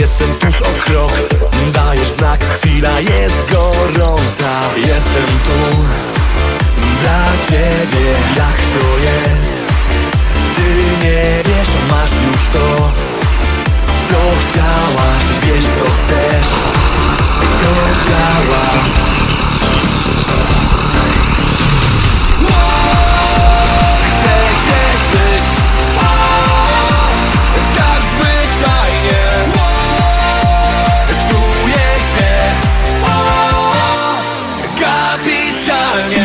jestem tuż o krok. Dajesz znak, chwila jest gorąca. Jestem tu dla ciebie. Jak to jest? Ty nie wiesz, masz już to Co chciałaś, wiesz co chcesz.